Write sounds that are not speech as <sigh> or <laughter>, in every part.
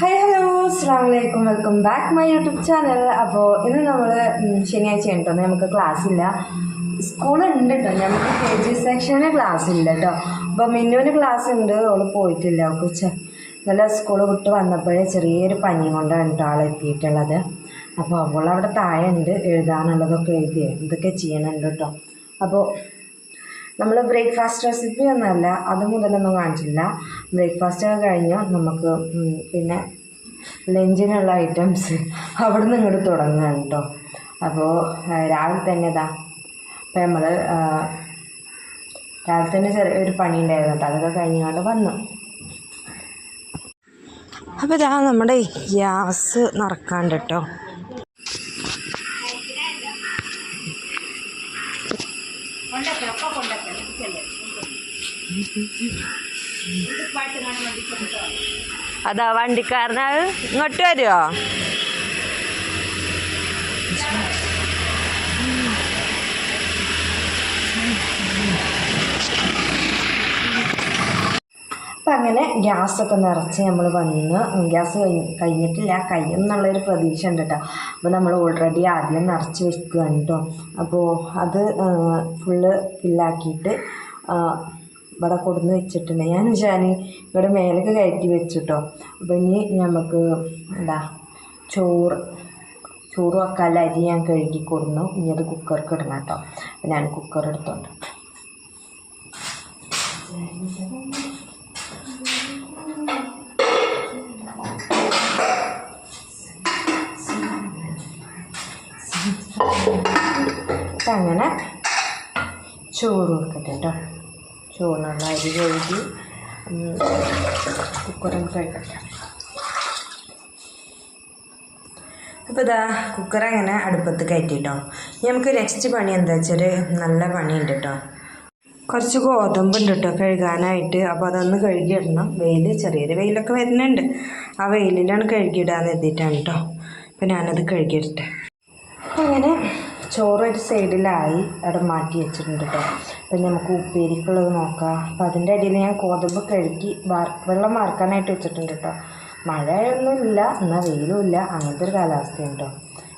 Hi hello അസ്സാം വലൈക്കും welcome back my YouTube channel അപ്പോൾ ഇന്ന് നമ്മൾ ശനിയാഴ്ച കേട്ടോ നമുക്ക് ക്ലാസ് ഇല്ല. സ്കൂൾ ഉണ്ട് കേട്ടോ നമുക്ക് കെ ജി സെക്ഷന് ക്ലാസ് ഇല്ല കേട്ടോ അപ്പോൾ മിന്നുവിന് ക്ലാസ് ഉണ്ട്. അവൾ പോയിട്ടില്ല. അവൾക്ക് നല്ല സ്കൂൾ വിട്ട് വന്നപ്പോഴേ ചെറിയൊരു പനി കൊണ്ടാണ് കേട്ടോ ആൾ എത്തിയിട്ടുള്ളത്. അപ്പോൾ അവൾ അവിടെ താഴെ ഉണ്ട്. എഴുതാനുള്ളതൊക്കെ എഴുതി ഇതൊക്കെ ചെയ്യണുണ്ട് കേട്ടോ അപ്പോൾ നമ്മൾ ബ്രേക്ക്ഫാസ്റ്റ് റെസിപ്പി ഒന്നുമല്ല അത് മുതലൊന്നും കാണിച്ചില്ല. ബ്രേക്ക്ഫാസ്റ്റ് ഒക്കെ കഴിഞ്ഞ് നമുക്ക് പിന്നെ ലഞ്ചിനുള്ള ഐറ്റംസ് അവിടെ നിന്ന് ഇങ്ങോട്ട് തുടങ്ങുകയാണ് കേട്ടോ. അപ്പോൾ രാവിലെ തന്നെ ഇതാ. അപ്പോൾ നമ്മൾ രാവിലെ തന്നെ ചെറിയ ഒരു പണി ഉണ്ടായിരുന്നു കേട്ടോ. അതൊക്കെ കഴിഞ്ഞുകൊണ്ട് വന്നു. അപ്പോൾ ഇതാ നമ്മുടെ ഗ്യാസ് നിറക്കാണ്ട് കേട്ടോ. അതാ വണ്ടിക്കാരനാ ഇങ്ങോട്ട് വരുമോ അപ്പം അങ്ങനെ ഗ്യാസൊക്കെ നിറച്ച് നമ്മൾ വന്ന് ഗ്യാസ് കഴിഞ്ഞ് കഴിഞ്ഞിട്ടില്ല കഴിയും എന്നുള്ളൊരു പ്രതീക്ഷ ഉണ്ട് കേട്ടോ അപ്പോൾ നമ്മൾ ഓൾറെഡി ആദ്യം നിറച്ച് വെക്കുകയാണ് കേട്ടോ അപ്പോൾ അത് ഫുള്ള് ഫില്ലാക്കിയിട്ട് ഇവിടെ കൊടുന്ന് വെച്ചിട്ടുണ്ട്. ഞാൻ ഞാൻ ഇവിടെ മേലേക്ക് കയറ്റി വെച്ചിട്ടോ. അപ്പം ഇനി നമുക്ക് എന്താ ചോറ് ചോറ് വെക്കാനുള്ള അരി ഞാൻ കഴുകി കൊടുന്നു. ഇനി അത് കുക്കർക്ക് ഇടണം കേട്ടോ. അപ്പം ഞാൻ കുക്കർ എടുത്തോണ്ട്. അങ്ങനെ ചോറ് വെക്കട്ടെ കേട്ടോ. ചോറിനുള്ള അരി കഴുകി കുക്കറും കഴിക്കട്ടെ അപ്പോൾ ഇതാ കുക്കർ അങ്ങനെ അടുപ്പത്ത് കയറ്റിട്ടോ. നമുക്ക് നെക്സ്റ്റ് പണി എന്താ വെച്ചാൽ നല്ല പണിയുണ്ട് കേട്ടോ കുറച്ച് ഗോതമ്പുണ്ട് കേട്ടോ കഴുകാനായിട്ട്. അപ്പോൾ അതൊന്ന് കഴുകിയിടണം. വെയിൽ ചെറിയൊരു വെയിലൊക്കെ വരുന്നുണ്ട്. ആ വെയിലിലാണ് കഴുകിയിടാന്ന് എത്തിയിട്ടാണ് കേട്ടോ അപ്പോൾ ഞാനത് കഴുകിയിടട്ടെ. അങ്ങനെ ചോറ് ഒരു സൈഡിലായി അവിടെ മാറ്റി വെച്ചിട്ടുണ്ട് കേട്ടോ അപ്പം നമുക്ക് ഉപ്പേരിക്കുള്ളത് നോക്കാം. അപ്പം അതിന്റെ അടിയിൽ ഞാൻ ഗോതമ്പ് കഴുകി വെള്ളം വാർക്കാനായിട്ട് വെച്ചിട്ടുണ്ട് കേട്ടോ മഴയൊന്നുമില്ല എന്നാൽ വെയിലും ഇല്ല അങ്ങനത്തെ ഒരു കാലാവസ്ഥയാണ്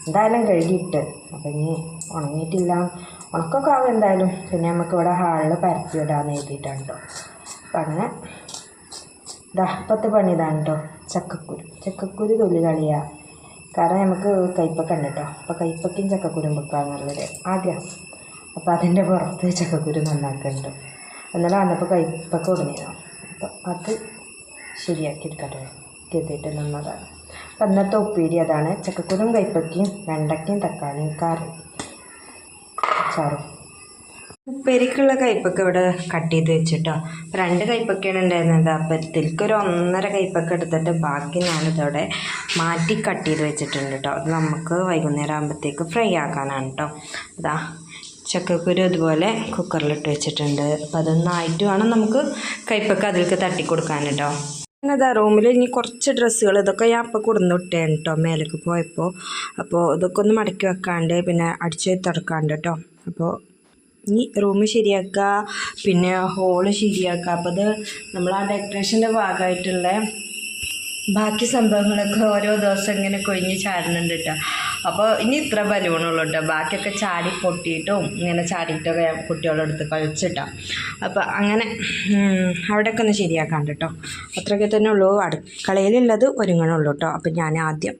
എന്തായാലും കഴുകിയിട്ട്. അപ്പം ഇനി ഉണങ്ങിയിട്ടില്ല. ഉണക്കൊക്കെ ആവും എന്തായാലും. പിന്നെ നമുക്ക് ഇവിടെ ഹാളിൽ പരത്തി വിടാമെന്ന് എഴുതിയിട്ടാണ് അപ്പം അങ്ങനെ ദഹപ്പത്ത് പണിതാണ് കേട്ടോ ചക്കക്കുരു. ചക്കക്കുരു തൊലി കളിയാ കാരണം നമുക്ക് കയ്പക്ക ഉണ്ട് കേട്ടോ അപ്പോൾ കയ്പക്കയും ചക്കക്കുരും വെക്കാന്നുള്ളൊരു ആദ്യം. അപ്പോൾ അതിന്റെ പുറത്ത് ചക്കക്കുരു നന്നാക്കുന്നുണ്ട് എന്നാലും വന്നപ്പോൾ കയ്പക്ക ഉടനെയാണ് അപ്പോൾ അത് ശരിയാക്കി എടുക്കട്ടെ. കരുതിയിട്ട് നിന്നതാണ്. അപ്പം അന്നത്തെ ഉപ്പേരി അതാണ്. ചക്കക്കുരും കയ്പ്പക്കയും വെണ്ടയ്ക്കയും തക്കാളിയും കറി. അച്ചാറും. ഉപ്പേരിക്കുള്ള കയ്പ്പൊക്കെ ഇവിടെ കട്ട് ചെയ്ത് വെച്ചിട്ടോ രണ്ട് കയ്പ്പൊക്കെയാണ് ഉണ്ടായിരുന്നത് അപ്പോൾ ഇതിലേക്ക് ഒന്നര കയ്പ്പൊക്കെ എടുത്തിട്ട് ബാക്കി ഞാനിതോടെ മാറ്റി കട്ട് ചെയ്ത് വെച്ചിട്ടുണ്ട് കേട്ടോ അത് നമുക്ക് വൈകുന്നേരം ആകുമ്പോഴത്തേക്ക് ഫ്രൈ ആക്കാനാണ് കേട്ടോ അതാ ചക്കക്കുരു അതുപോലെ കുക്കറിലിട്ട് വെച്ചിട്ടുണ്ട്. അപ്പോൾ അതൊന്നായിട്ട് വേണം നമുക്ക് കയ്പ്പൊക്കെ അതിലേക്ക് തട്ടി കൊടുക്കാൻ കേട്ടോ അതാ റൂമിൽ ഇനി കുറച്ച് ഡ്രസ്സുകൾ ഇതൊക്കെ ഞാൻ അപ്പം കൊടുന്ന് വിട്ടേണ് കേട്ടോ മേലേക്ക് പോയപ്പോൾ അപ്പോൾ ഇതൊക്കെ ഒന്ന് മടക്കി വെക്കാണ്ട് പിന്നെ അടിച്ച് തുടക്കാണ്ട് കേട്ടോ അപ്പോൾ ഇനി റൂം ശരിയാക്കുക പിന്നെ ഹോൾ ശരിയാക്കുക അപ്പോൾ അത് നമ്മൾ ആ ഡെക്കറേഷന്റെ ഭാഗമായിട്ടുള്ള ബാക്കി സംഭവങ്ങളൊക്കെ ഓരോ ദിവസം ഇങ്ങനെ കൊഴിഞ്ഞ് ചാടുന്നുണ്ട് കേട്ടോ അപ്പോൾ ഇനി ഇത്ര ബലൂണുള്ളൂ കേട്ടോ ബാക്കിയൊക്കെ ചാടി പൊട്ടിയിട്ടും ഇങ്ങനെ ചാടിയിട്ടൊക്കെ കുട്ടികളെടുത്ത് കളിച്ചിട്ടോ. അപ്പോൾ അങ്ങനെ അവിടെയൊക്കെ ഒന്ന് ശരിയാക്കാണ്ട് കേട്ടോ അത്രയൊക്കെ തന്നെ ഉള്ളൂ. അടുക്കളയിലുള്ളത് ഒരുങ്ങണുള്ളൂ കേട്ടോ അപ്പം ഞാൻ ആദ്യം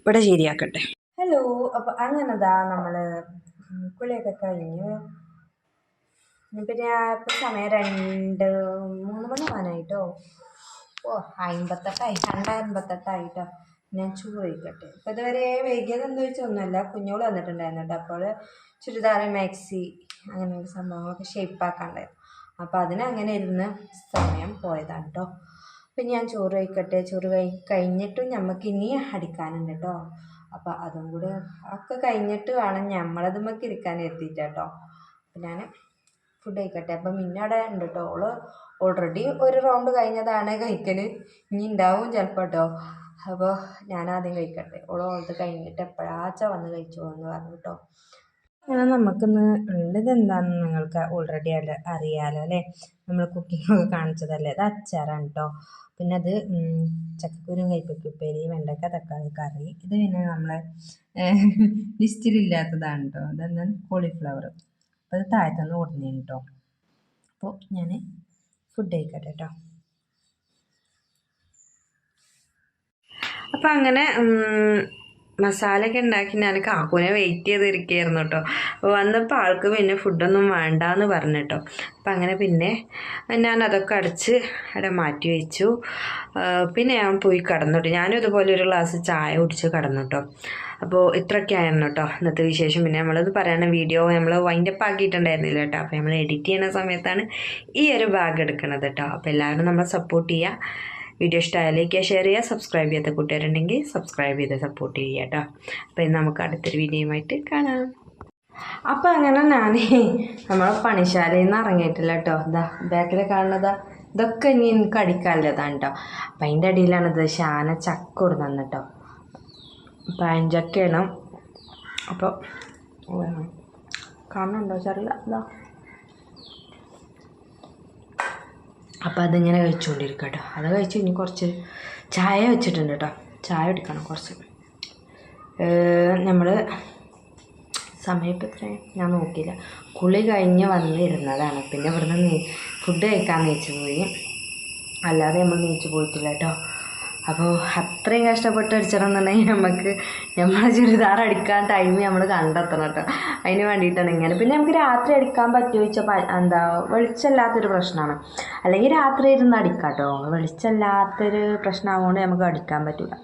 ഇവിടെ ശരിയാക്കട്ടെ. ഹലോ അപ്പോൾ അങ്ങനെതാ നമ്മൾ കുളിയൊക്കെ കഴിഞ്ഞ് പിന്നെ ഇപ്പം സമയം രണ്ട് മൂന്ന് മണി ആവാനായിട്ടോ? ഓ അമ്പത്തെട്ടായി. രണ്ട് അമ്പത്തെട്ടായിട്ടോ ഞാൻ ചോറ് കഴിക്കട്ടെ ഇപ്പം ഇതുവരെ വൈകിയത് എന്താ വെച്ചാൽ ഒന്നുമല്ല. കുഞ്ഞോൾ വന്നിട്ടുണ്ടായിരുന്നു കേട്ടോ. അപ്പോൾ ചുരിദാർ മാക്സി അങ്ങനെയുള്ള സംഭവങ്ങളൊക്കെ ഷേപ്പാക്കാണ്ടായിരുന്നു അപ്പം അതിന് അങ്ങനെ ഇരുന്ന് സമയം പോയതാണ് കേട്ടോ. അപ്പം ഞാൻ ചോറ് കഴിക്കട്ടെ. ചോറ് കഴി കഴിഞ്ഞിട്ടും നമുക്ക് ഇനി അടിക്കാനുണ്ട് കേട്ടോ. അപ്പോൾ അതും കൂടെ ഒക്കെ കഴിഞ്ഞിട്ട് വേണം നമ്മളതുമ്മക്ക് ഇരിക്കാൻ എത്തിയിട്ട് അപ്പം ഞാൻ ഫുഡ് കഴിക്കട്ടെ. അപ്പം മിന്ന അവിടെ ഉണ്ട് കേട്ടോ ഓൾ ഓൾറെഡി ഒരു റൗണ്ട് കഴിഞ്ഞതാണ് കഴിക്കൽ ഇനി ഉണ്ടാവും ചിലപ്പോൾ കേട്ടോ അപ്പോൾ ഞാൻ ആദ്യം കഴിക്കട്ടെ. ഓൾ ഓളത് കഴിഞ്ഞിട്ട് എപ്പോഴാച്ചാ വന്ന് കഴിച്ചോളെന്ന് പറഞ്ഞു കേട്ടോ അങ്ങനെ നമുക്കിന്ന് ഉള്ളത് എന്താണെന്ന് നിങ്ങൾക്ക് ഓൾറെഡി അറിയാലോ അല്ലേ? നമ്മൾ ഒക്കെ കാണിച്ചതല്ലേ? അത് അച്ചാറാണ് കേട്ടോ പിന്നെ അത് ചക്കക്കുരും കൈപ്പയ്ക്ക് ഉപ്പേരി വെണ്ടക്ക തക്കാളി കറി. ഇത് പിന്നെ നമ്മളെ <laughs> ലിസ്റ്റിലില്ലാത്തതാണ് കേട്ടോ അതെന്താണ്? കോളിഫ്ലവർ അപ്പോൾ അത് താഴത്തുനിന്ന് കൊടുന്നേന് കേട്ടോ അപ്പോൾ ഞാൻ ഫുഡ് കഴിക്കട്ടെ കേട്ടോ അപ്പം അങ്ങനെ മസാലയൊക്കെ ഉണ്ടാക്കി ഞാൻ കാക്കൂനെ വെയിറ്റ് ചെയ്തിരിക്കുകയായിരുന്നു കേട്ടോ. വന്നപ്പോൾ ആൾക്ക് പിന്നെ ഫുഡൊന്നും വേണ്ട എന്ന് പറഞ്ഞു കേട്ടോ. അപ്പം അങ്ങനെ പിന്നെ ഞാൻ അതൊക്കെ അടച്ച് അവിടെ മാറ്റി വെച്ചു. പിന്നെ ഞാൻ പോയി കടന്നു ഞാനും ഇതുപോലെ ഒരു ഗ്ലാസ് ചായ കുടിച്ച് കടന്നു കേട്ടോ. അപ്പോൾ ഇത്രയൊക്കെ ആയിരുന്നു കേട്ടോ ഇന്നത്തെ വിശേഷം. പിന്നെ നമ്മളത് പറയുന്ന വീഡിയോ നമ്മൾ വൈൻഡപ്പ് ആക്കിയിട്ടുണ്ടായിരുന്നില്ല കേട്ടോ. അപ്പോൾ നമ്മൾ എഡിറ്റ് ചെയ്യുന്ന സമയത്താണ് ഈ ഒരു ബാഗ് എടുക്കുന്നത് കേട്ടോ. അപ്പോൾ എല്ലാവരും നമ്മളെ സപ്പോർട്ട് ചെയ്യുക. വീഡിയോ ഇഷ്ടമായ ലൈക്ക് ചെയ്യുക. ഷെയർ ചെയ്യുക സബ്സ്ക്രൈബ് ചെയ്യാത്ത കൂട്ടുകാരുണ്ടെങ്കിൽ സബ്സ്ക്രൈബ് ചെയ്ത് സപ്പോർട്ട് ചെയ്യുക കേട്ടോ അപ്പോൾ നമുക്ക് അടുത്തൊരു വീഡിയോയുമായിട്ട് കാണാം. അപ്പം അങ്ങനെ ഞാൻ നമ്മളെ പണിശാലയിൽ നിന്ന് ഇറങ്ങിയിട്ടില്ല കേട്ടോ ഇതാ ബാക്കിൽ കാണുന്നതാ ഇതൊക്കെ ഇനി എനിക്ക് അടിക്കാനുള്ളതാണ് കേട്ടോ അപ്പം അതിന്റെ അടിയിലാണ് ഇത് ശാന ചക്ക കൊടുന്നു കേട്ടോ പഴഞ്ചക്കയാണ് അപ്പോൾ കാണുന്നുണ്ടോ? ചെറിയ ഇതാ അപ്പോൾ അതിങ്ങനെ കഴിച്ചുകൊണ്ടിരിക്കുക കേട്ടോ അത് കഴിച്ച് ഇനി കുറച്ച് ചായ വെച്ചിട്ടുണ്ട് കേട്ടോ ചായ എടുക്കണം കുറച്ച്. നമ്മൾ സമയം എത്രയാണ് ഞാൻ നോക്കിയില്ല. കുളി കഴിഞ്ഞ് വന്നിരുന്നതാണ്. പിന്നെ ഇവിടുന്ന് ഫുഡ് കഴിക്കാൻ നീച്ചു പോയി. അല്ലാതെ നമ്മൾ നീച്ചു പോയിട്ടില്ല കേട്ടോ അപ്പോൾ അത്രയും കഷ്ടപ്പെട്ട് അടിച്ചിടണമെന്നുണ്ടെങ്കിൽ നമുക്ക് നമ്മളെ ചുരിദാർ അടിക്കാൻ ടൈം നമ്മൾ കണ്ടെത്തണം കേട്ടോ. അതിന് വേണ്ടിയിട്ടാണ് ഇങ്ങനെ. പിന്നെ നമുക്ക് രാത്രി അടിക്കാൻ പറ്റുമോ വെച്ചാൽ എന്താ വെളിച്ചമില്ലാത്തൊരു പ്രശ്നമാണ്. അല്ലെങ്കിൽ രാത്രി ഇരുന്ന് അടിക്കാം കേട്ടോ. വെളിച്ചമില്ലാത്തൊരു പ്രശ്നമാകൊണ്ട് നമുക്ക് അടിക്കാൻ പറ്റില്ല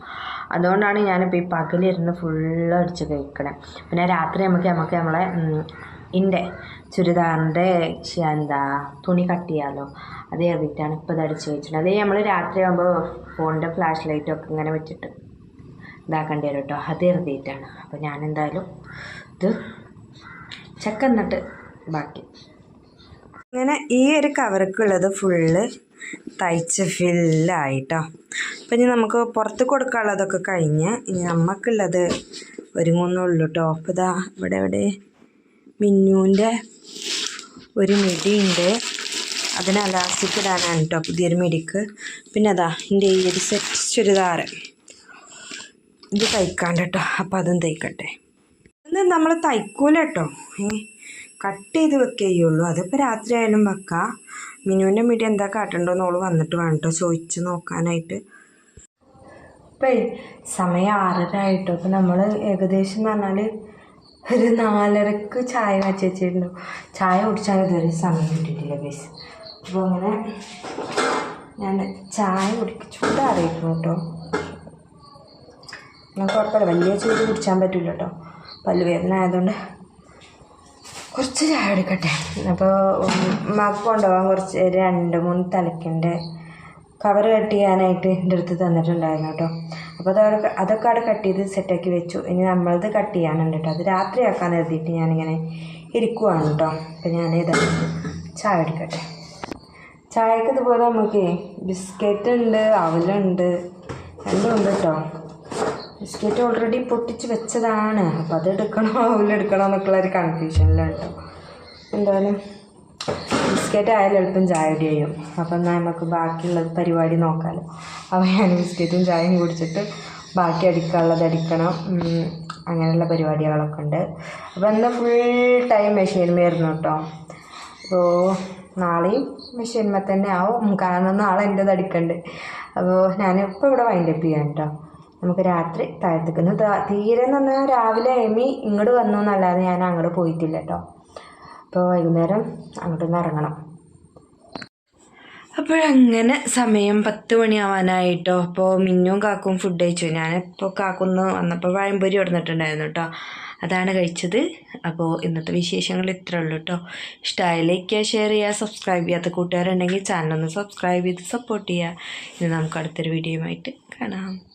അതുകൊണ്ടാണ് ഞാനിപ്പോൾ ഈ പകലിരുന്ന് ഫുള്ള് അടിച്ച് കഴിക്കണേ. പിന്നെ രാത്രി നമുക്ക് നമുക്ക് നമ്മളെ ഇന്റെ ചുരിദാറിന്റെ എന്താ തുണി കട്ട് ചെയ്യാമല്ലോ അത് കരുതിയിട്ടാണ് ഇപ്പോൾ ഇത് അടിച്ച് വെച്ചിട്ടുണ്ട് അതേ നമ്മൾ രാത്രിയാകുമ്പോൾ ഫോണിന്റെ ഫ്ലാഷ് ലൈറ്റൊക്കെ ഇങ്ങനെ വെച്ചിട്ട് ഇതാക്കേണ്ടി വരും കേട്ടോ അത് കരുതിയിട്ടാണ് അപ്പോൾ ഞാൻ എന്തായാലും ഇത് ചക്ക എന്നിട്ട് ബാക്കി. അങ്ങനെ ഈ ഒരു കവർക്കുള്ളത് ഫുള്ള് തയ്ച്ച് ഫില്ലായിട്ടോ. അപ്പം ഇനി നമുക്ക് പുറത്ത് കൊടുക്കാനുള്ളതൊക്കെ കഴിഞ്ഞ് ഇനി നമുക്കുള്ളത് ഒരുങ്ങുന്നുള്ളൂ കേട്ടോ അപ്പോൾ ഇതാ ഇവിടെ ഇവിടെ മിന്നുവിന്റെ ഒരു മിടിയുണ്ട് അതിന് ലാസ്റ്റിക്ക് ഇടാനാണ് കേട്ടോ പുതിയൊരു മിടിക്ക്. പിന്നെ അതാ എന്റെ ഈ ഒരു സെറ്റ് ചുരിദാർ ഇത് തയ്ക്കാണ്ട് കേട്ടോ അപ്പോൾ അതും തയ്ക്കട്ടെ. ഇത് നമ്മൾ തയ്ക്കൂല കേട്ടോ കട്ട് ചെയ്ത് വെക്കുകയുള്ളൂ അതിപ്പോൾ രാത്രി ആയാലും വെക്കാം. മിനുവിന്റെ മിടി എന്താ കാട്ടണ്ടോന്ന് ഓൾ വന്നിട്ട് വേണം കേട്ടോ ചോദിച്ച് നോക്കാനായിട്ട്. ഇപ്പം സമയം ആറര ആയിട്ടോ. അപ്പോൾ നമ്മൾ ഏകദേശം എന്ന് പറഞ്ഞാൽ ഒരു നാലരക്ക് ചായ വച്ചു വെച്ചിട്ടുണ്ടോ ചായ കുടിച്ചാൽ ഇതുവരെ സമയം കിട്ടിയിട്ടില്ല ബേസ് അപ്പോൾ അങ്ങനെ ഞാൻ ചായ കുടിക്കും ചൂടാറിയിരുന്നു കേട്ടോ. ഞാൻ കുഴപ്പമില്ല വലിയ ചൂട് കുടിക്കാൻ പറ്റില്ല കേട്ടോ. പല്ലുവേദന ആയതുകൊണ്ട് കുറച്ച് ചായ എടുക്കട്ടെ അപ്പോൾ ഉമ്മാക്ക് കൊണ്ടുപോകാൻ കുറച്ച് രണ്ട് മൂന്ന് തലക്കിന്റെ കവർ കട്ട് ചെയ്യാനായിട്ട് എന്റെ അടുത്ത് തന്നിട്ടുണ്ടായിരുന്നു കേട്ടോ. അപ്പോൾ അത് അതൊക്കെ അവിടെ കട്ട് ചെയ്ത് സെറ്റാക്കി വെച്ചു. ഇനി നമ്മളത് കട്ട് ചെയ്യാനുണ്ട് കേട്ടോ. അത് രാത്രിയാക്കാൻ എഴുതിയിട്ട് ഞാനിങ്ങനെ ഇരിക്കുവാണ് കേട്ടോ. അപ്പോൾ ഞാനിത് ചായ എടുക്കട്ടെ ചായക്ക് ഇതുപോലെ നമുക്ക് ബിസ്ക്കറ്റ് ഉണ്ട് അവലുണ്ട് എല്ലാം ഉണ്ട് കേട്ടോ ബിസ്ക്കറ്റ് ഓൾറെഡി പൊട്ടിച്ച് വെച്ചതാണ്. അപ്പം അത് എടുക്കണോ അവലെടുക്കണോ എന്നൊക്കെയുള്ള ഒരു കൺഫ്യൂഷനിലാണ് കേട്ടോ എന്തായാലും ബിസ്ക്കറ്റ് ആയാലും എളുപ്പം ചായ ഇടി ചെയ്യും അപ്പം എന്നാൽ നമുക്ക് ബാക്കിയുള്ള പരിപാടി നോക്കാമല്ലോ അപ്പോൾ ഞാൻ ബിസ്ക്കറ്റും ചായയും കുടിച്ചിട്ട് ബാക്കി അടിക്കാനുള്ളത് അടിക്കണം. അങ്ങനെയുള്ള പരിപാടികളൊക്കെ ഉണ്ട്. അപ്പോൾ എന്താ ഫുൾ ടൈം മെഷീനിലായിരുന്നു കേട്ടോ അപ്പോൾ നാളെയും മെഷീൻമേ തന്നെ ആവും. കാരണം നാളെ എന്റെത് അടിക്കണ്ട്. അപ്പോൾ ഞാനിപ്പോൾ ഇവിടെ വൈൻഡപ്പ് ചെയ്യാം കേട്ടോ നമുക്ക് രാത്രി താഴത്തേക്കുന്നു തീരെ എന്ന് പറഞ്ഞാൽ രാവിലെ എമി ഇങ്ങോട്ട് വന്നു എന്നല്ലാതെ ഞാൻ അങ്ങോട്ട് പോയിട്ടില്ല കേട്ടോ അപ്പോൾ വൈകുന്നേരം അങ്ങോട്ടൊന്ന് ഇറങ്ങണം. അപ്പോഴങ്ങനെ സമയം പത്ത് മണിയാവാനായിട്ടോ. അപ്പോൾ മിന്നും കാക്കും ഫുഡ് കഴിച്ചു. ഞാനിപ്പോൾ കാക്കുന്ന് വന്നപ്പോൾ പഴംപൊരി കൊടുത്തിട്ടുണ്ടായിരുന്നു കേട്ടോ. അതാണ് കഴിച്ചത്. അപ്പോൾ ഇന്നത്തെ വിശേഷങ്ങൾ ഇത്രേ ഉള്ളൂ കേട്ടോ. ഇഷ്ടമായി ലൈക്ക് ചെയ്യുക ഷെയർ ചെയ്യുക സബ്സ്ക്രൈബ് ചെയ്യാത്ത കൂട്ടുകാരുണ്ടെങ്കിൽ ചാനലൊന്ന് സബ്സ്ക്രൈബ് ചെയ്ത് സപ്പോർട്ട് ചെയ്യുക. ഇനി നമുക്ക് അടുത്തൊരു വീഡിയോയുമായിട്ട് കാണാം.